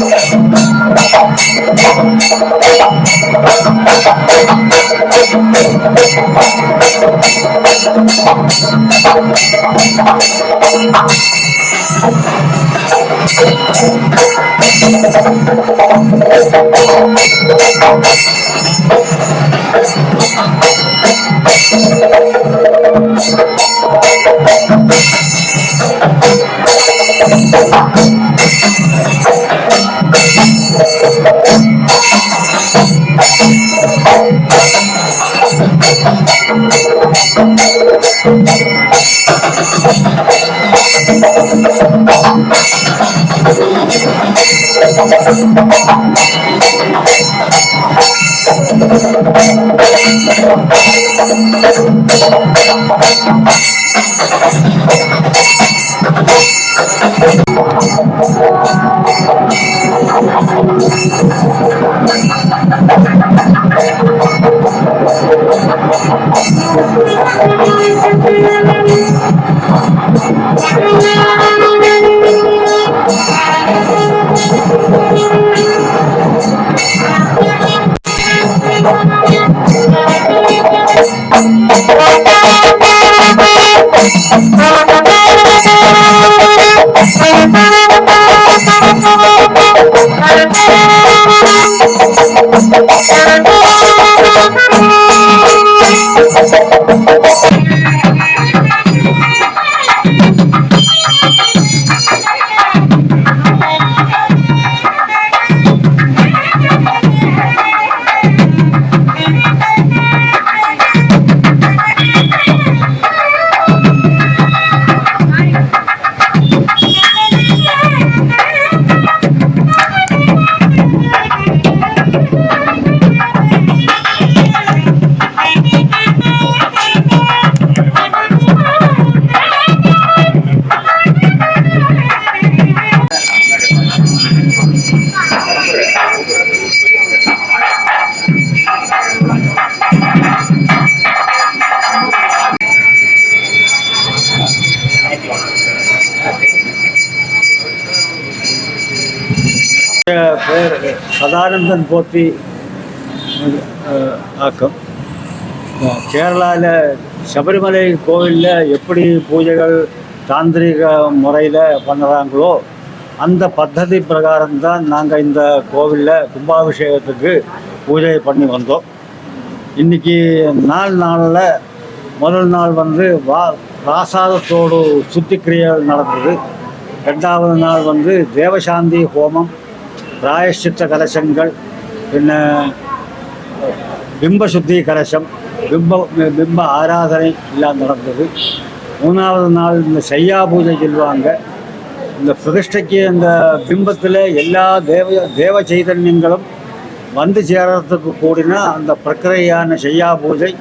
பேர் சந்தன் போற்றி ஆக்கம். கேரளாவில் சபரிமலை கோவிலில் எப்படி பூஜைகள் தாந்திரிக முறையில் பண்ணுறாங்களோ அந்த பத்ததி பிரகாரம் தான் நாங்கள் இந்த கோவிலில் கும்பாபிஷேகத்துக்கு பூஜை பண்ணி வந்தோம். இன்றைக்கி நாலு நாளில் முதல் நாள் வந்து வா பிராசாதத்தோடு சுத்திக்கிரியல் நடந்தது. ரெண்டாவது நாள் வந்து தேவசாந்தி ஹோமம். பிராயஷ்சித்த கலசங்கள் பின்ன பிம்ப சுத்தி கலசம் பிம்ப பிம்ப ஆராதனை எல்லாம் நடந்தது. மூணாவது நாள் இந்த செய்யா பூஜை சொல்லுவாங்க. இந்த பிரதிஷ்டைக்கு அந்த பிம்பத்தில் எல்லா தேவ தேவ சைதன்யங்களும் வந்து சேரத்துக்கு கூடின அந்த பிரக்கிரையான செய்யா பூஜை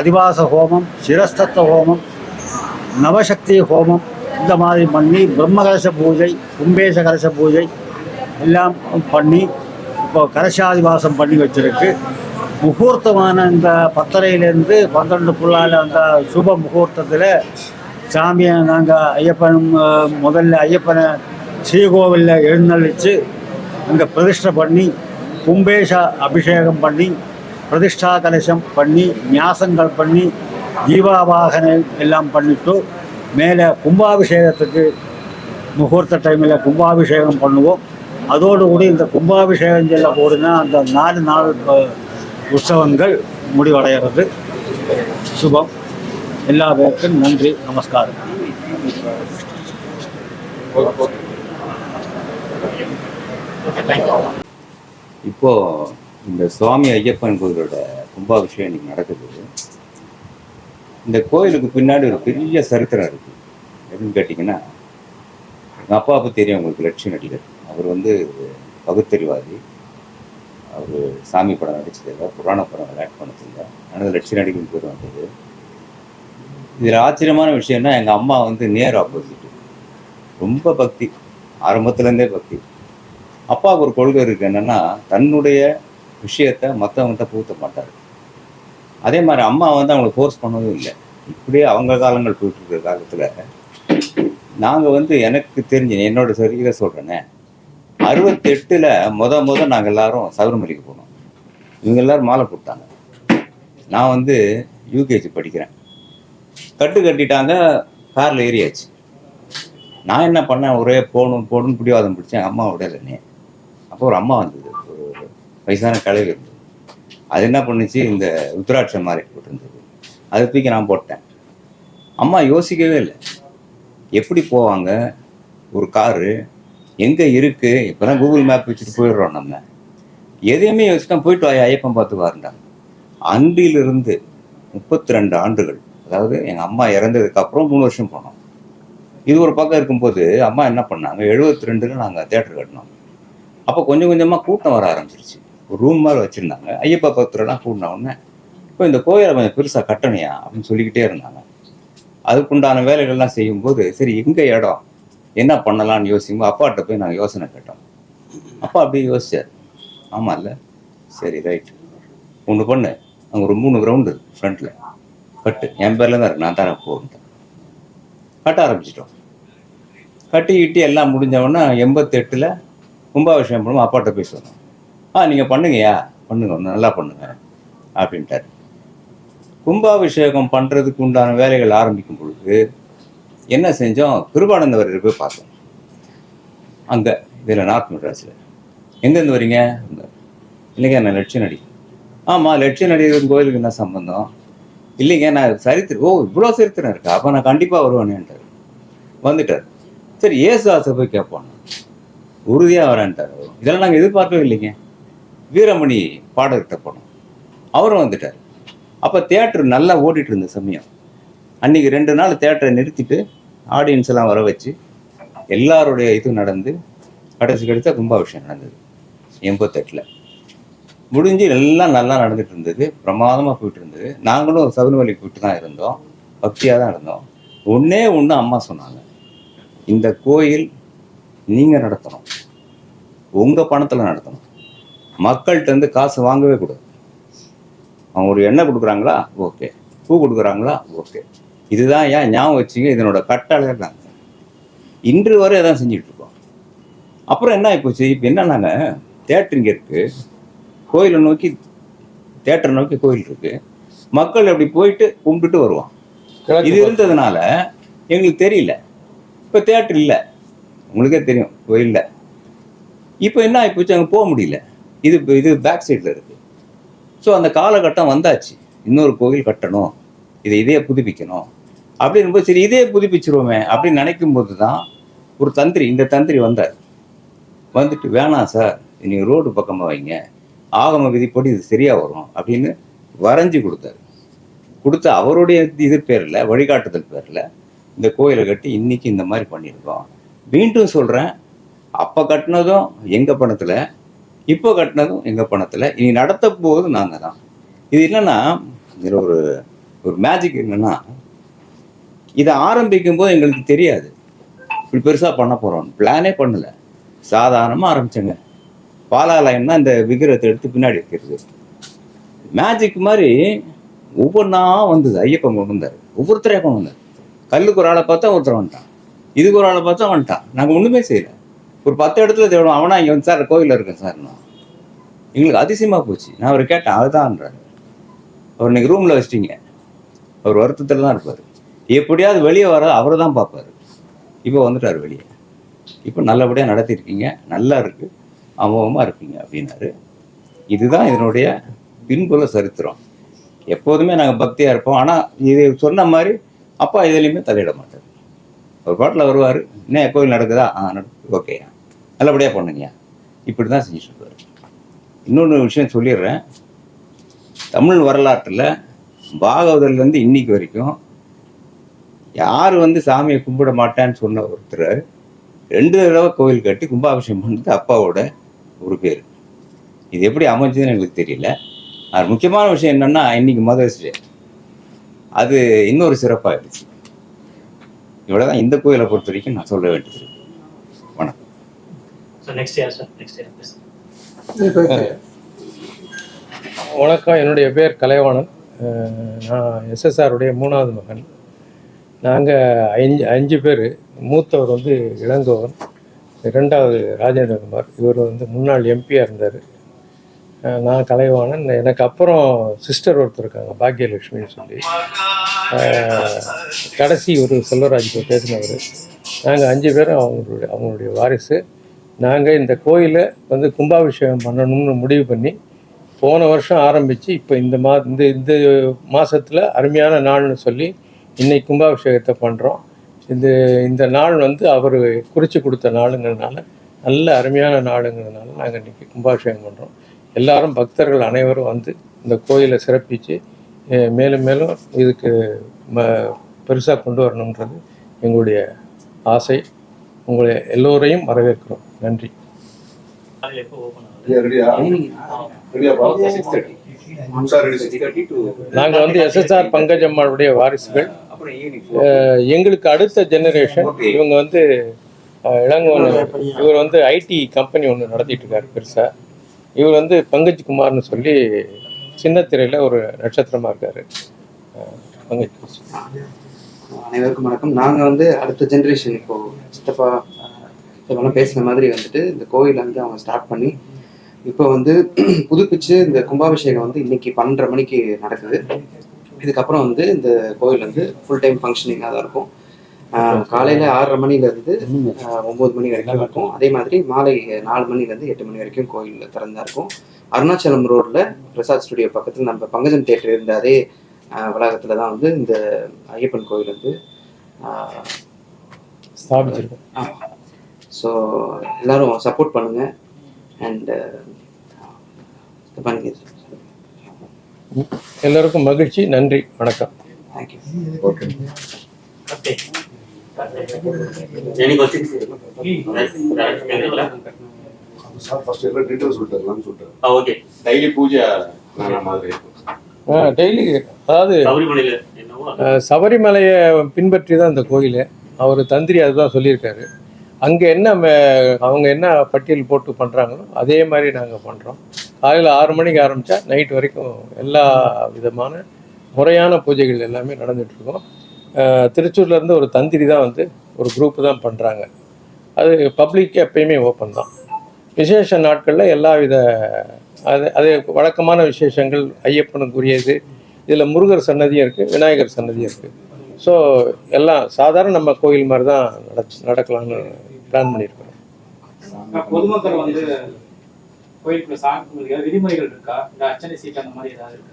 அதிவாச ஹோமம் சிரஸ்தத்த ஹோமம் நவசக்தி ஹோமம் இந்த மாதிரி பண்ணி பிரம்மகலச பூஜை கும்பேச கலச பூஜை எல்லாம் பண்ணி இப்போ கலசாதிவாசம் பண்ணி வச்சிருக்கு. முகூர்த்தமான இந்த பத்தரையிலேருந்து பன்னெண்டுக்குள்ளால அந்த சுப முகூர்த்தத்தில் சாமியை நாங்கள் ஐயப்பன் முதல்ல ஐயப்பனை ஸ்ரீகோவிலில் எழுந்தளித்து அங்கே பிரதிஷ்டை பண்ணி கும்பேஷ அபிஷேகம் பண்ணி பிரதிஷ்டா கலசம் பண்ணி ஞாசங்கள் பண்ணி தீபாவாகனை எல்லாம் பண்ணிட்டு மேலே கும்பாபிஷேகத்துக்கு முகூர்த்த டைமில் கும்பாபிஷேகம் பண்ணுவோம். அதோடு கூட இந்த கும்பாபிஷேகம் செல்ல போடுனா அந்த நாலு நாள் உற்சவங்கள் முடிவடைகிறது. சுபம். எல்லா பேருக்கும் நன்றி நமஸ்காரம். இப்போ இந்த சுவாமி ஐயப்பன் கோயிலோட கும்பாபிஷேகம் இன்னைக்கு நடக்குது. இந்த கோயிலுக்கு பின்னாடி ஒரு பெரிய சரித்திரம் இருக்கு. எதுன்னு கேட்டிங்கன்னா எங்கள் அப்பாவுக்கு தெரியும் உங்களுக்கு லட்சுமி நடிகர். அவர் வந்து பகுத்தறிவாதி அவர் சாமி படம் நடிச்சிருந்தார் புராண படம் ஆக்ட் பண்ணதில்லை ஆனால் லட்சுமி நடிகர் பேர் வந்தது. இதில் ஆச்சரியமான விஷயம்னா எங்கள் அம்மா வந்து நேர் ஆப்போசிட் ரொம்ப பக்தி. ஆரம்பத்துலேருந்தே பக்தி. அப்பாவுக்கு ஒரு கொள்கை இருக்குது என்னன்னா தன்னுடைய விஷயத்த மற்றவங்கள்ட்ட பூத்த மாட்டார். அதே மாதிரி அம்மா வந்து அவங்களை ஃபோர்ஸ் பண்ணதும் இல்லை. இப்படியே அவங்க காலங்கள் போயிட்டு இருக்கிற காலத்தில் நாங்கள் வந்து எனக்கு தெரிஞ்ச என்னோட சரியாக சொல்கிறேனே அறுபத்தெட்டில் முத முத நாங்கள் எல்லாரும் சபரிமலைக்கு போனோம். இவங்க எல்லாரும் மாலை போட்டாங்க. நான் வந்து யூகேஜி படிக்கிறேன். கட்டு கட்டிட்டாங்க காரில் ஏறியாச்சு. நான் என்ன பண்ணேன் ஒரே போகணும் போகணும் பிடிவாதம் பிடிச்சேன். அம்மா விடலைன்னே அப்போ ஒரு அம்மா வந்தது. ஒரு வயசான கலை இருந்தது அது என்ன பண்ணுச்சு இந்த உத்ராட்சம் மாதிரி போட்டிருந்தது. அதை தூக்கி நான் போட்டேன். அம்மா யோசிக்கவே இல்லை. எப்படி போவாங்க? ஒரு காரு எங்கே இருக்குது இப்போ தான் கூகுள் மேப் வச்சுட்டு போயிடுறோம் நம்ம. எதையுமே யோசிக்காம போயிட்டு வாயா ஐயப்பன் பார்த்து வாருண்டாங்க அன்றிலிருந்து முப்பத்தி ரெண்டு ஆண்டுகள் அதாவது எங்கள் அம்மா இறந்ததுக்கு அப்புறம் மூணு வருஷம் போனோம். இது ஒரு பக்கம் இருக்கும்போது அம்மா என்ன பண்ணாங்க? எழுபத்தி ரெண்டில் நாங்கள் தேட்டர் கட்டினோம். அப்போ கொஞ்சம் கொஞ்சமாக கூட்டம் வர ஆரம்பிச்சிருச்சு. ஒரு ரூம் மாதிரி வச்சுருந்தாங்க. ஐயப்பா பத்திரம்லாம் கூட்டின உடனே இப்போ இந்த கோயிலை கொஞ்சம் பெருசாக கட்டணையா அப்படின்னு சொல்லிக்கிட்டே இருந்தாங்க. அதுக்குண்டான வேலைகள்லாம் செய்யும்போது சரி எங்கே இடம் என்ன பண்ணலான்னு யோசிக்கும்போது அப்பாட்ட போய் நாங்கள் யோசனை கேட்டோம் அப்பா அப்படியே யோசிச்சார். ஆமாம் இல்லை சரி ரைட் ஒன்று பண்ணு. அங்கே ஒரு மூணு கிரவுண்டு ஃப்ரண்ட்டில் கட்டு. என் பேரில் தான் இருக்கு. நான் தரேன் போகிறேன் கட்ட ஆரம்பிச்சிட்டோம். கட்டி கிட்டி எல்லாம் முடிஞ்சவொன்னே எண்பத்தெட்டில் கும்பாபிஷேகம் பண்ணுவோம் அப்பாட்ட போய் சொன்னோம் ஆ நீங்கள் பண்ணுங்கய்யா. பண்ணுங்க. நல்லா பண்ணுங்க. அப்படின்ட்டார். கும்பாபிஷேகம் பண்ணுறதுக்கு உண்டான வேலைகள் ஆரம்பிக்கும் பொழுது என்ன செஞ்சோம்? கிருபானந்தவர் போய் பார்த்தோம். அங்கே இதில் நார்த் மெட்ராஸில். எங்கேருந்து வரீங்க? இல்லைங்க நான் லட்சிய நடி ஆமாம் லட்சிய நடிகர் கோயிலுக்கு என்ன சம்பந்தம்? இல்லைங்க நான் சரித்திரம் ஓ இவ்வளோ சரித்திரம் இருக்கா. அப்போ நான் கண்டிப்பாக வருவேனேன்ட்டார். வந்துட்டார். சரி ஏசுதாசை போய் கேட்போம். உறுதியாக வரேன்ட்டார். இதெல்லாம் நாங்கள் எதிர்பார்க்கவே இல்லைங்க. வீரமணி பாடகிட்ட போனோம். அவரும் வந்துட்டார். அப்போ தேட்டர் நல்லா ஓடிட்டு இருந்த சமயம். அன்னைக்கு ரெண்டு நாள் தேட்டரை நிறுத்திட்டு ஆடியன்ஸ் எல்லாம் வர வச்சு எல்லாருடைய இதுவும் நடந்து கடைசி கடைசி கும்பாபிஷேகம் நடந்தது. எண்பத்தெட்டில். முடிஞ்சு எல்லாம் நல்லா நடந்துட்டு இருந்தது. பிரமாதமாக போயிட்டு இருந்தது. நாங்களும் சபரிமலைக்கு போயிட்டு தான் இருந்தோம். பக்தியாக தான் இருந்தோம். ஒன்றே ஒன்று அம்மா சொன்னாங்க. இந்த கோயில் நீங்கள் நடத்தணும். உங்கள் பணத்தில் நடத்தணும். மக்கள்கிட்டருந்து காசு வாங்கவே கூடாது. அவங்க ஒரு எண்ணெய் கொடுக்குறாங்களா? ஓகே. பூ கொடுக்குறாங்களா? ஓகே. இதுதான் ஏன் ஞாபகம் வச்சுங்க? இதனோட கட்டளை தாங்க இன்று வரை அதான் செஞ்சுட்டு இருக்கோம் அப்புறம் என்ன ஆயிப்போச்சு? இப்போ என்னன்னாங்க? தேட்டர் இங்கே இருக்கு. கோயிலை நோக்கி தேட்டரை நோக்கி கோயில் இருக்கு. மக்கள் அப்படி போயிட்டு கும்பிட்டுட்டு வருவான் இது இருந்ததுனால எங்களுக்கு தெரியல. இப்போ தேட்டர் இல்லை. உங்களுக்கே தெரியும் கோயில்ல இப்போ என்ன ஆயிப்போச்சு? அங்கே போக முடியல. இது இது பேக் சைடில் இருக்கு. ஸோ அந்த காலகட்டம் வந்தாச்சு. இன்னொரு கோயில் கட்டணும். இதை இதே புதுப்பிக்கணும். அப்படின்போது சரி இதே புதுப்பிச்சிருவோமே அப்படின்னு நினைக்கும் போது தான் ஒரு தந்திரி இந்த தந்திரி வந்தார். வந்துட்டு வேணாம் சார் நீங்கள் ரோடு பக்கமாக வைங்க. ஆகம விதிப்படி இது சரியாக வரும் அப்படின்னு வரைஞ்சி கொடுத்தாரு. கொடுத்த அவருடைய இது பேரில் வழிகாட்டுதல் பேரில் இந்த கோயிலை கட்டி இன்றைக்கி இந்த மாதிரி பண்ணியிருக்கோம். மீண்டும் சொல்கிறேன் அப்போ கட்டினதும் எங்கள் பணத்தில் இப்போ கட்டினதும் எங்கள் பணத்தில் இனி நடத்த போவது நாங்கள் தான். இது இல்லைன்னா இதில் ஒரு ஒரு மேஜிக் என்னென்னா இதை ஆரம்பிக்கும் போது எங்களுக்கு தெரியாது. இப்படி பெருசாக பண்ண போகிறோம் பிளானே பண்ணல. சாதாரணமாக ஆரம்பிச்சேங்க. தான் இந்த விக்கிரத்தை எடுத்து பின்னாடி வைக்கிறது. மேஜிக் மாதிரி ஒவ்வொன்றா வந்தது. ஐயப்பன் கொண்டு வந்தார். ஒவ்வொருத்தரே கொண்டு வந்தார். கல்லுக்கு ஒரு ஆளை பார்த்தா ஒருத்தர் வந்துட்டான். இதுக்கு ஒரு ஆளை பார்த்தா வந்துட்டான். நாங்கள் ஒன்றுமே செய்யலை. ஒரு பத்து இடத்துல தேடும் அவனா இங்கே வந்து சார் கோயிலில் இருக்கேன் சார் நான். எங்களுக்கு அதிசயமாக போச்சு. நான் அவர் கேட்டேன் அதுதான்றாரு. அவர் இன்னைக்கு ரூமில் வச்சிட்டீங்க அவர் வருத்தத்தில் தான் இருப்பார். எப்படியாவது வெளியே வர அவர் தான் பார்ப்பாரு. இப்போ வந்துட்டார் வெளியே. இப்போ நல்லபடியாக நடத்திருக்கீங்க நல்லா இருக்கு அமோகமாக இருப்பீங்க அப்படின்னாரு. இதுதான் இதனுடைய பின்புல சரித்திரம். எப்போதுமே நாங்கள் பக்தியாக இருப்போம். ஆனால் இது சொன்ன மாதிரி அப்பா இதுலேயுமே தலையிட மாட்டார். ஒரு பாட்டில் வருவார் என்ன கோயில் நடக்குதா? ஆ நடக்குது ஓகே நல்லபடியாக பண்ணுங்க இப்படி தான் செஞ்சுட்டு இருப்பார். இன்னொன்று விஷயம் சொல்லிடுறேன். தமிழ் வரலாற்றில் பாகவதர்லேருந்து இன்னைக்கு வரைக்கும் யார் வந்து சாமியை கும்பிட மாட்டேன்னு சொன்ன ஒருத்தர் ரெண்டு தடவை கோவில் கட்டி கும்பாபிஷேகம் பண்ணது அப்பாவோட ஒரு பேர். இது எப்படி அமைஞ்சதுன்னு எனக்கு தெரியல. அது முக்கியமான விஷயம் என்னன்னா இன்னைக்கு மதர்ஸ் டே அது இன்னொரு சிறப்பாகிடுச்சு இவ்வளோதான் இந்த கோயிலை பொறுத்த வரைக்கும் நான் சொல்ல வேண்டியது. வணக்கம். So next year, sir, next year, please. வணக்கம். என்னுடைய பேர் கலைவாணன். நான் எஸ்எஸ்ஆருடைய மூணாவது மகன். நாங்கள் அஞ்சு அஞ்சு பேர். மூத்தவர் வந்து இளங்கோவன் இரண்டாவது ராஜேந்திரகுமார். இவர் வந்து முன்னாள் எம்பியாக இருந்தார். நான் கலைவாணன். எனக்கு அப்புறம் சிஸ்டர் ஒருத்தர் இருக்காங்க பாக்யலட்சுமின்னு சொல்லி. கடைசி ஒரு செல்வராஜ் இப்போ பேசினவர். நாங்கள் அஞ்சு பேரும் அவங்களுடைய அவங்களுடைய வாரிசு. நாங்கள் இந்த கோயிலை வந்து கும்பாபிஷேகம் பண்ணணும்னு முடிவு பண்ணி போன வருஷம் ஆரம்பித்து இப்போ இந்த மா இந்த இந்த மாதத்தில் அருமையான நாள்னு சொல்லி இன்னைக்கு கும்பாபிஷேகத்தை பண்ணுறோம் இந்த இந்த நாள் வந்து அவர் குறித்து கொடுத்த நாளுங்கிறதுனால நல்ல அருமையான நாளுங்கிறதுனால நாங்கள் இன்றைக்கி கும்பாபிஷேகம் பண்ணுறோம் எல்லாரும் பக்தர்கள் அனைவரும் வந்து இந்த கோயிலை சிறப்பித்து மேலும் மேலும் இதுக்கு ம பெருசாக கொண்டு வரணுன்றது எங்களுடைய ஆசை. உங்களை எல்லோரையும் வரவேற்கிறோம். நன்றி. எப்போ open நாங்கள் வந்து எஸ்எஸ்ஆர் பங்கஜம்மாளுடைய வாரிசுகள். எங்களுக்கு அடுத்த ஜெனரேஷன் இவங்க வந்து அஹ், இளங்கோவன் இவர் வந்து ஐடி கம்பெனி ஒன்று நடத்திட்டு இருக்காரு பெருசாக இவர் வந்து பங்கஜ் குமார்னு சொல்லி சின்ன திரையில் ஒரு நட்சத்திரமாக இருக்காரு. பங்கஜ். அனைவருக்கும் வணக்கம். நாங்கள் வந்து அடுத்த ஜென்ரேஷன் இப்போ சித்தப்பா பேசின மாதிரி வந்துட்டு இந்த கோயிலை வந்து அவங்க ஸ்டார்ட் பண்ணி இப்போ வந்து புதுப்பிச்சு இந்த கும்பாபிஷேகம் வந்து இன்னைக்கு பன்னெண்டரை மணிக்கு நடக்குது. இதுக்கப்புறம் வந்து இந்த கோயில் வந்து ஃபுல் டைம் ஃபங்க்ஷனிங்காக தான் இருக்கும். காலையில ஆறரை மணில இருந்து ஆஹ் ஒன்பது மணி வரைக்கும் இருக்கும். அதே மாதிரி மாலை நாலு மணில இருந்து எட்டு மணி வரைக்கும் கோயில் திறந்தா இருக்கும். அருணாச்சலம் ரோட்ல பிரசாத் ஸ்டுடியோ பக்கத்துல நம்ம பங்கஜம் தேட்டர் இருந்த அதே வளாகத்துல தான் வந்து இந்த ஐயப்பன் கோயில் வந்து ஸ்தாபிச்சிருக்கோம். ஸோ எல்லாரும் சப்போர்ட் பண்ணுங்க. அண்ட் பண்ணுங்க எல்லோருக்கும் மகிழ்ச்சி நன்றி வணக்கம். டெய்லி டெய்லி அதாவது சபரிமலையை பின்பற்றி தான் இந்த கோயில். அவர் தந்திரி அதுதான் சொல்லியிருக்காரு. அங்கே என்ன அவங்க என்ன பட்டியல் போட்டு பண்ணுறாங்களோ அதே மாதிரி நாங்கள் பண்ணுறோம் காலையில் ஆறு மணிக்கு ஆரம்பித்தா நைட் வரைக்கும் எல்லா விதமான முறையான பூஜைகள் எல்லாமே நடந்துகிட்ருக்கோம் திருச்சூர்லேருந்து ஒரு தந்திரி தான் வந்து ஒரு குரூப்பு தான் பண்ணுறாங்க அது பப்ளிக் எப்பயுமே ஓப்பன் தான். விசேஷ நாட்களில் எல்லா வித அது அது வழக்கமான விசேஷங்கள் ஐயப்பனுக்குரியது. இதில் முருகர் சன்னதியும் இருக்குது விநாயகர் சன்னதியும் இருக்குது ஸோ எல்லாம் சாதாரண நம்ம கோயில் மாதிரி தான் நடச்சு நடக்கலாம்னு பிளான் பண்ணியிருக்கிறோம் பொதுமக்கள் வந்து கோயிலுக்குள்ள சாமி விதிமுறைகள் இருக்கா? இந்த அர்ச்சனை சீட் அந்த மாதிரி ஏதாவது இருக்கு?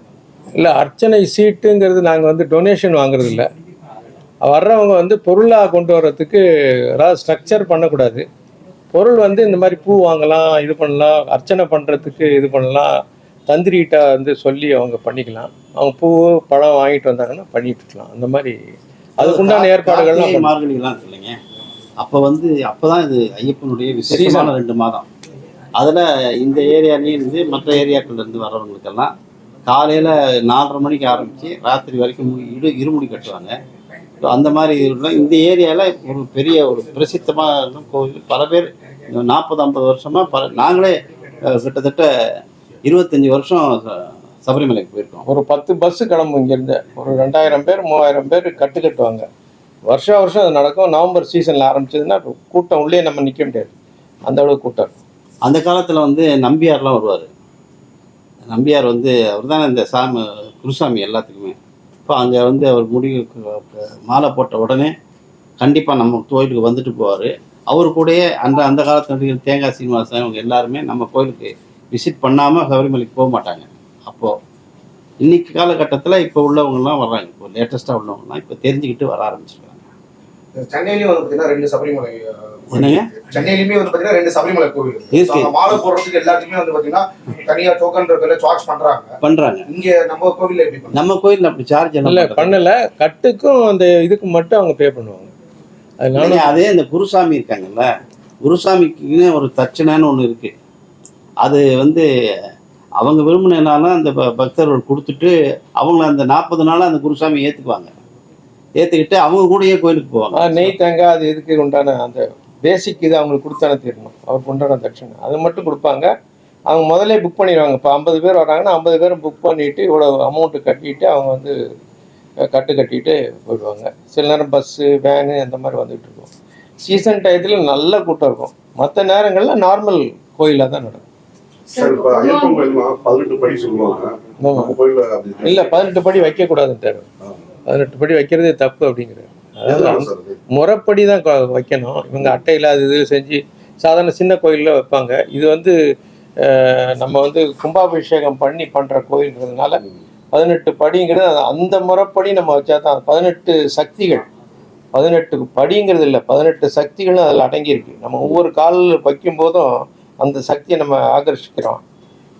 இல்லை அர்ச்சனை சீட்டுங்கிறது நாங்கள் வந்து டொனேஷன் வாங்குறது இல்ல. வர்றவங்க வந்து பொருளாக கொண்டு வர்றதுக்கு அதாவது ஸ்ட்ரக்சர் பண்ணக்கூடாது. பொருள் வந்து இந்த மாதிரி பூ வாங்கலாம் இது பண்ணலாம் அர்ச்சனை பண்ணுறதுக்கு இது பண்ணலாம் தந்திரிகிட்ட வந்து சொல்லி அவங்க பண்ணிக்கலாம். அவங்க பூ பழம் வாங்கிட்டு வந்தாங்கன்னா பண்ணிட்டு இருக்கலாம். அந்த மாதிரி அதுக்குண்டான ஏற்பாடுகள்லாம் மார்கழிலாம் இல்லைங்க அப்போ வந்து அப்பதான் இது ஐயப்பனுடைய விசேஷமான ரெண்டு மாதம். அதில் இந்த ஏரியாலேயும் இருந்து மற்ற ஏரியாக்கள்ல இருந்து வர்றவங்களுக்கெல்லாம் காலையில் நாலரை மணிக்கு ஆரம்பித்து ராத்திரி வரைக்கும் இடு இருமுடி கட்டுவாங்க. So அந்த மாதிரி இதெல்லாம் இந்த ஏரியாவில் ஒரு பெரிய ஒரு பிரசித்தமான கோவில். பல பேர் நாற்பது ஐம்பது வருஷமாக பல நாங்களே கிட்டத்தட்ட இருபத்தஞ்சி வருஷம் சபரிமலைக்கு போயிருக்கோம். ஒரு பத்து பஸ்ஸு கிளம்பும் இங்கேருந்து ஒரு ரெண்டாயிரம் பேர் மூவாயிரம் பேர் கட்டு கட்டுவாங்க. வருஷம் வருஷம் அது நடக்கும். நவம்பர் சீசனில் ஆரம்பிச்சதுன்னா கூட்டம் உள்ளே நம்ம நிற்க முடியாது. அந்த அளவுக்கு கூட்டம். அந்த காலத்தில் வந்து நம்பியார்லாம் வருவார். நம்பியார் வந்து அவர் தான் இந்த சாமி குருசாமி எல்லாத்துக்குமே. இப்போ அங்கே வந்து அவர் முடிவு மாலை போட்ட உடனே கண்டிப்பாக நம்ம கோயிலுக்கு வந்துட்டு போவார். அவர் கூடயே அந்த அந்த காலத்து நடிகர் தேங்காய் சீனிவாசன் இவங்க எல்லாருமே நம்ம கோயிலுக்கு விசிட் பண்ணாமல் சபரிமலைக்கு போக மாட்டாங்க. அப்போது இன்னைக்கு காலகட்டத்தில் இப்போ உள்ளவங்கலாம் வர்றாங்க. இப்போ லேட்டஸ்ட்டாக உள்ளவங்கலாம் இப்போ தெரிஞ்சுக்கிட்டு வர ஆரம்பிச்சிருக்காங்க. சென்னையிலயும் வந்து பாத்தீங்கன்னா ரெண்டு சபரிமலை என்னங்க? சென்னையிலுமே வந்து பாத்தீங்கன்னா ரெண்டு சபரிமலை கோவில் இருக்கு. மாலை போடுறதுக்கு எல்லாத்துக்குமே வந்து பாத்தீங்கன்னா தனியா டோக்கன் பேர்ல சார்ஜ் பண்றாங்க. பண்றாங்க. இங்க நம்ம கோவில்ல எப்படி நம்ம கோயில்ல அப்படி சார்ஜ் இல்லை பண்ணல பண்ணலை. கட்டுக்கும் அந்த இதுக்கு மட்டும் அவங்க பே பண்ணுவாங்க. அதனால அதே இந்த குருசாமி இருக்காங்கல்ல. குருசாமிக்குன்னு ஒரு தட்சணைன்னு ஒன்று இருக்கு. அது வந்து அவங்க விரும்பினாலும் அந்த ப- பக்தர்கள் கொடுத்துட்டு அவங்கள அந்த நாற்பது நாளா அந்த குருசாமி ஏத்துக்குவாங்க. ஏத்துக்கிட்டு அவங்க கூடயே கோயிலுக்கு போவாங்க. நெய் தேங்காய் அது இதுக்கு உண்டான அந்த பேசிக் இது அவங்களுக்கு கொடுத்தானே தீரணும். அவருக்கு உண்டான தட்சணை. அது மட்டும் கொடுப்பாங்க. அவங்க முதல்ல புக் பண்ணிடுவாங்க. இப்போ ஐம்பது பேர் வராங்கன்னா ஐம்பது பேரும் புக் பண்ணிட்டு இவ்வளோ அமௌண்ட்டு கட்டிட்டு அவங்க வந்து கட்டு கட்டிட்டு போயிடுவாங்க. சில நேரம் பஸ்ஸு வேனு அந்த மாதிரி வந்துட்டு இருக்கும். சீசன் டயத்தில் நல்ல கூட்டம் இருக்கும். மற்ற நேரங்களில் நார்மல் கோயிலாக தான் நடக்கும். இல்லை பதினெட்டு படி வைக்கக்கூடாதுன்ட்டாரு. பதினெட்டு படி வைக்கிறதே தப்பு அப்படிங்கிறாரு. அதாவது? முறைப்படி தான் வைக்கணும். இவங்க அட்டையில் அது இது செஞ்சு சாதாரண சின்ன கோயிலில் வைப்பாங்க. இது வந்து நம்ம வந்து கும்பாபிஷேகம் பண்ணி பண்ணுற கோயில்ன்றதுனால பதினெட்டு படிங்கிறது அந்த முறைப்படி நம்ம வச்சா தான் பதினெட்டு சக்திகள். பதினெட்டு படிங்கிறது இல்லை பதினெட்டு சக்திகளும் அதில் அடங்கியிருக்கு. நம்ம ஒவ்வொரு காலில் வைக்கும்போதும் அந்த சக்தியை நம்ம ஆகர்ஷிக்கிறோம்.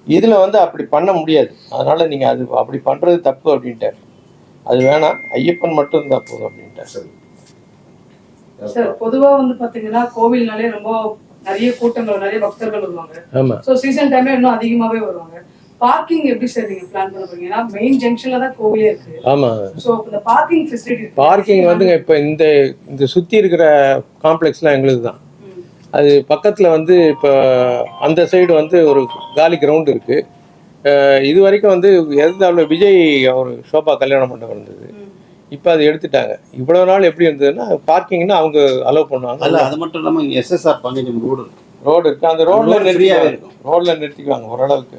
இதில் வந்து அப்படி பண்ண முடியாது. அதனால் நீங்கள் அது அப்படி பண்ணுறது தப்பு அப்படின்ட்டார். அது வேணாம் ஐயப்பன் மட்டும் இருந்தால் போதும் அப்படின்ட்டார். சரி. சார் பொதுவா வந்து பாத்தீங்கன்னா கோவில்னாலே ரொம்ப நிறைய கூட்டங்கள் நிறைய பக்தர்கள் வருவாங்க. ஆமாம் சோ சீசன் டைம்ல இன்னும் அதிகமாவே வருவாங்க. பார்க்கிங் எப்படி சார் நீங்க பிளான் பண்ண போறீங்க? ஏன்னா மெயின் ஜங்ஷன்ல தான் கோவிலே இருக்கு. ஆமாம் சோ இந்த பார்க்கிங் ஃபெசிலிட்டி பார்க்கிங் வந்துங்க இப்போ இந்த இந்த சுற்றி இருக்கிற காம்ப்ளெக்ஸ்லாம் எங்களுது தான். அது பக்கத்தில் வந்து இப்போ அந்த சைடு வந்து ஒரு காலி கிரவுண்ட் இருக்குது இது வரைக்கும் வந்து எதிர்த்தாப்புல விஜய் ஒரு ஷோபா கல்யாண மண்டபம் இருந்தது. இப்போ அது எடுத்துட்டாங்க. இவ்வளோ நாள் எப்படி இருந்ததுன்னா பார்க்கிங்னா அவங்க அலோவ் அல்ல பண்ணுவாங்க அது மட்டும் இல்லாம இங்க எஸ்எஸ்ஆர் பங்கஜம் ரோடு இருக்கு. ரோடு இருக்குது அந்த ஆவே நிறுத்திக்குவாங்க. இருக்கும். ரோட்டில் நிறுத்திக்குவாங்க ஓரளவுக்கு.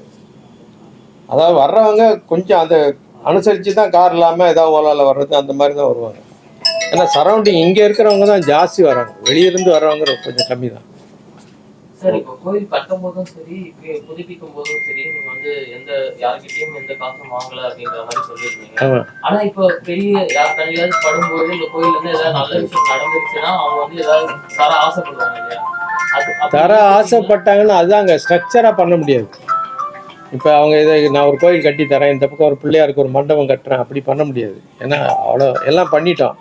அதாவது வர்றவங்க கொஞ்சம் அதை அனுசரித்து தான் கார் இல்லாமல் ஏதாவது ஓலாவில் வர்றது அந்த மாதிரி தான் வருவாங்க. ஏன்னா சரௌண்டிங் இங்கே இருக்கிறவங்க தான் ஜாஸ்தி வராங்க. வெளியிருந்து வர்றவங்க கொஞ்சம் கம்மி தான் சார் இப்போ கோயில் கட்டும் போதும் சரி புதுப்பிக்கும் போதும் சரி நீங்க வந்து எந்த யார்கிட்டயும் எந்த காசும் வாங்கல அப்படின்ற மாதிரி சொல்லியிருந்தீங்க. ஆனா இப்போ பெரிய யார் கண்ணிலாவது படும்போது இந்த கோயில்ல இருந்து ஏதாவது நல்ல விஷயம் நடந்துருச்சுன்னா அவங்க வந்து ஏதாவது தர ஆசைப்படுவாங்க இல்லையா? தர ஆசைப்பட்டாங்கன்னா அதுதாங்க ஸ்ட்ரக்சராக பண்ண முடியாது. இப்போ அவங்க இதை நான் ஒரு கோயில் கட்டி தரேன் இந்த பக்கம் ஒரு பிள்ளையாருக்கு ஒரு மண்டபம் கட்டுறேன் அப்படி பண்ண முடியாது. ஏன்னா அவ்வளோ எல்லாம் பண்ணிட்டோம்.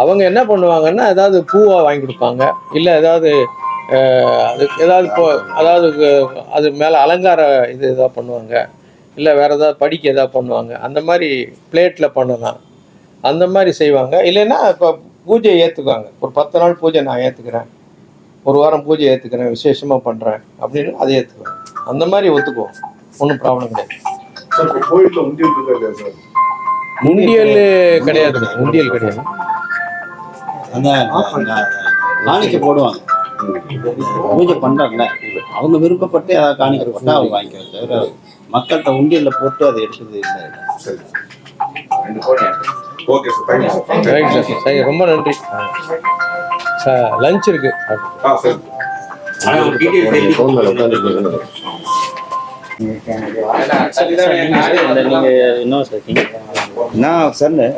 அவங்க என்ன பண்ணுவாங்கன்னா ஏதாவது பூவாக வாங்கி கொடுப்பாங்க இல்லை ஏதாவது அது ஏதாவது இப்போ அதாவது அது மேலே அலங்கார இது ஏதாவது பண்ணுவாங்க இல்லை வேறு ஏதாவது படிக்க ஏதாவது பண்ணுவாங்க அந்த மாதிரி பிளேட்டில் பண்ணலாம் அந்த மாதிரி செய்வாங்க இல்லைன்னா இப்போ பூஜையை ஏற்றுக்குவாங்க ஒரு பத்து நாள் பூஜை நான் ஏற்றுக்கிறேன் ஒரு வாரம் பூஜை ஏற்றுக்கிறேன் விசேஷமாக பண்ணுறேன் அப்படின்னு அதை ஏற்றுக்குவேன் அந்த மாதிரி ஒத்துக்குவோம் ஒன்றும் ப்ராப்ளம் கிடையாது உண்டியல் கிடையாது உண்டியல் கிடையாது போடுவாங்க பூஜை பண்றாங்கல்ல அவங்க விருப்பப்பட்டு ஏதாவது காணிக்கை போட்டா அவங்க வாங்கிக்கிறாங்க தவிர மக்கள்கிட்ட உண்டியல்ல போட்டு அதை எடுக்கிறது இல்லை. சரி ரெண்டு கோயில் okay sir thank you sir right sir சரி ரொம்ப நன்றி. சார் லஞ்ச் இருக்கு. ஆ சரி சொன்னேன்.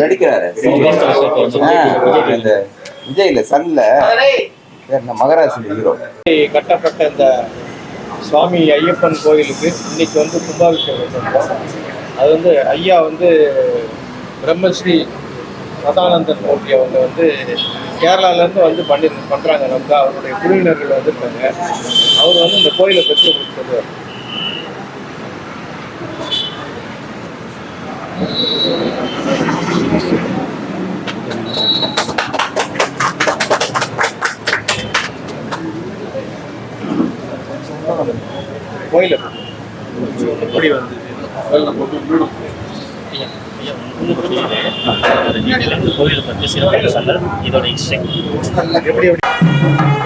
நடிக்கிறாரு ஆ, இந்த சன்ல பேர் மகராசி ஹீரோ கட்டப்பட்ட இந்த சுவாமி ஐயப்பன் கோயிலுக்கு இன்னைக்கு வந்து கும்பாபிஷேகம் பண்ணுறோம் அது வந்து ஐயா வந்து பிரம்மஸ்ரீ சதானந்தன் மூர்த்தி அவங்க வந்து கேரளாலேருந்து வந்து பண்ணி பண்ணுறாங்க நமக்கு அவருடைய குழுவினர்கள் வந்திருக்காங்க அவர் வந்து இந்த கோயிலை பற்றி உங்களுக்கு சொல்லுவார். கோயிலை. எப்படி வந்து கோயில் பற்றி சிறப்பு சொன்னார் இதோட ஹிஸ்டரி எப்படி எப்படி?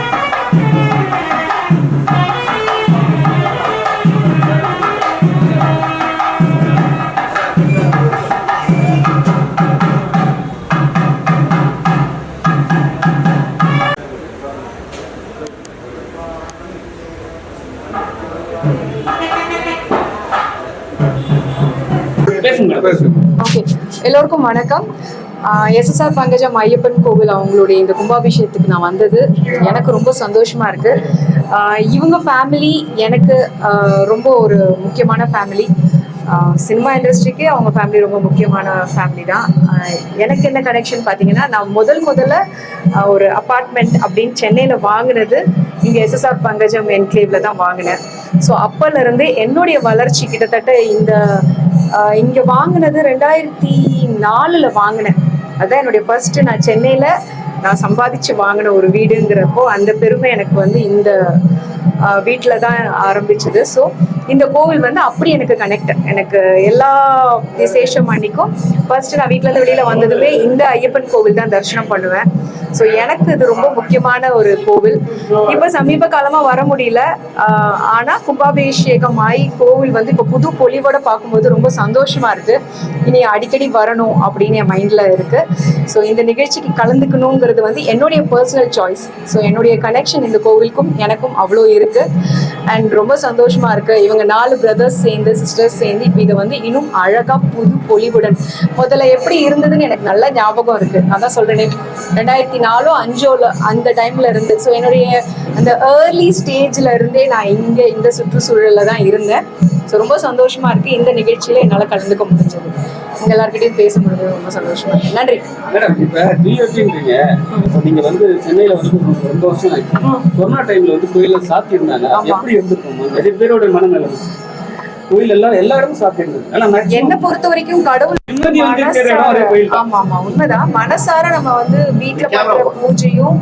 எல்லோருக்கும் வணக்கம். எஸ்எஸ்ஆர் பங்கஜம் ஐயப்பன் கோவில் அவங்களுடைய இந்த கும்பாபிஷேகத்துக்கு நான் வந்தது. எனக்கு ரொம்ப சந்தோஷமாக இருக்குது இவங்க ஃபேமிலி எனக்கு ரொம்ப ஒரு முக்கியமான ஃபேமிலி சினிமா இண்டஸ்ட்ரிக்கே அவங்க ஃபேமிலி ரொம்ப முக்கியமான ஃபேமிலி தான். எனக்கு என்ன கனெக்ஷன் பார்த்தீங்கன்னா நான் முதல் முதல்ல ஒரு அப்பார்ட்மெண்ட் அப்படின்னு சென்னையில் வாங்கினது இங்கே எஸ்எஸ்ஆர் பங்கஜம் என்க்ளேவில் தான் வாங்கினேன். ஸோ அப்போலேருந்து என்னுடைய வளர்ச்சி கிட்டத்தட்ட இந்த இங்க வாங்கினது ரெண்டாயிரத்தி நாலுல வாங்கினேன். அதான் என்னுடைய ஃபர்ஸ்ட் நான் சென்னையில நான் சம்பாதிச்சு வாங்கின ஒரு வீடுங்கிறப்போ அந்த பெருமை எனக்கு வந்து இந்த வீட்டில் தான் ஆரம்பிச்சது. ஸோ இந்த கோவில் வந்து அப்படி எனக்கு கனெக்ட் எனக்கு எல்லா விசேஷம் அன்னைக்கும் ஃபர்ஸ்ட் நான் வீட்டில் இருந்து வந்ததுமே இந்த ஐயப்பன் கோவில் தான் தரிசனம் பண்ணுவேன். ஸோ எனக்கு இது ரொம்ப முக்கியமான ஒரு கோவில். இப்போ சமீப காலமாக வர முடியல. ஆனால் கும்பாபிஷேகம் ஆகி கோவில் வந்து இப்போ புது பொலிவோட பார்க்கும்போது ரொம்ப சந்தோஷமா இருக்கு. இனி அடிக்கடி வரணும் அப்படின்னு என் மைண்டில் இருக்கு. ஸோ இந்த நிகழ்ச்சிக்கு கலந்துக்கணுங்கிறது வந்து என்னுடைய பர்சனல் சாய்ஸ் ஸோ என்னுடைய கனெக்ஷன் இந்த கோவிலுக்கும் எனக்கும் அவ்வளோ இருக்கு. அண்ட் ரொம்ப சந்தோஷமா இருக்கு. இவங்க நாலு பிரதர்ஸ் சேர்ந்து சிஸ்டர்ஸ் சேர்ந்து இப்போ இதை வந்து இன்னும் அழகா புது பொலிவுடன். முதல்ல எப்படி இருந்ததுன்னு எனக்கு நல்ல ஞாபகம் இருக்கு. நான் தான் சொல்றேனே ரெண்டாயிரத்தி நாலோ அஞ்சோல அந்த டைம்ல இருந்து ஸோ என்னுடைய அந்த ஏர்லி ஸ்டேஜ்ல இருந்தே நான் இங்க இந்த சுற்றுச்சூழல்ல தான் இருந்தேன். ஸோ ரொம்ப சந்தோஷமா இருக்கு. இந்த நிகழ்ச்சியில என்னால் கலந்துக்க முடிஞ்சது. எல்லார்கிட்டயும் பேச முடிஞ்சது ரொம்ப சந்தோஷமா நன்றி. மேடம் இப்ப டிஓபின்றீங்க நீங்க வந்து சென்னையில வந்து ரொம்ப- வருஷம் ஆயிடுச்சு. கொரோனா டைம்ல வந்து கோயில சாத்தி இருந்தாங்க ஆமா. எப்படி இருந்திருக்கும்? நிறைய பேரோட மனநிலை. கோயில் எல்லாம் எல்லா இடமும் maximum என்னை பொறுத்த வரைக்கும் கடவுள். ஆமா ஆமா உண்மைதான். மனசார நம்ம வந்து வீட்ல பண்ற பூஜையும்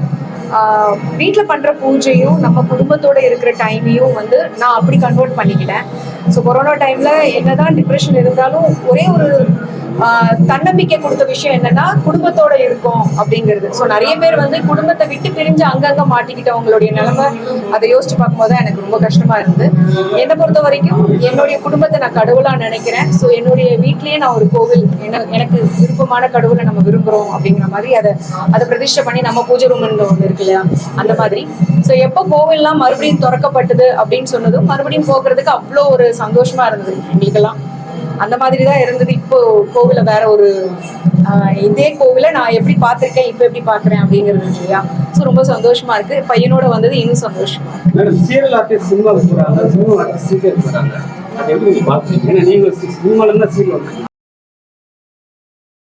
வீட்டில் பண்ணுற பூஜையும் நம்ம குடும்பத்தோட இருக்கிற டைமையும் வந்து நான் அப்படி கன்வெர்ட் பண்ணிக்கிட்டேன். ஸோ கொரோனா டைமில் என்னதான் டிப்ரெஷன் இருந்தாலும் ஒரே ஒரு தன்னம்பிக்கை கொடுத்த விஷயம் என்னன்னா குடும்பத்தோட இருக்கோம் அப்படிங்கிறது. ஸோ நிறைய பேர் வந்து குடும்பத்தை விட்டு பிரிஞ்சு அங்கங்க மாட்டிக்கிட்டவங்களுடைய நிலைமை அதை யோசிச்சு பார்க்கும்போது தான் எனக்கு ரொம்ப கஷ்டமா இருந்தது. என்னை பொறுத்த வரைக்கும் என்னுடைய குடும்பத்தை நான் கடவுளா நினைக்கிறேன். ஸோ என்னுடைய வீட்லயே நான் ஒரு கோவில் என்ன எனக்கு விருப்பமான கடவுளை நம்ம விரும்புறோம் அப்படிங்கிற மாதிரி அதை அதை பிரதிஷ்டை பண்ணி நம்ம பூஜை ரூம்னு ஒன்று இருக்கு இல்லையா? அந்த மாதிரி. ஸோ எப்போ கோவில்லாம் மறுபடியும் திறக்கப்பட்டது அப்படின்னு சொன்னதும் மறுபடியும் போகிறதுக்கு அவ்வளோ ஒரு சந்தோஷமா இருந்தது எங்களுக்கெல்லாம். அந்த மாதிரி தான் இருந்தது. இப்போ கோவில வேற ஒரு இதே கோவிலை நான் எப்படி பார்த்துருக்கேன் இப்போ எப்படி பார்க்குறேன் அப்படிங்கிறது இல்லையா? ஸோ ரொம்ப சந்தோஷமா இருக்கு. பையனோட வந்தது இன்னும் சந்தோஷமா இருக்கு.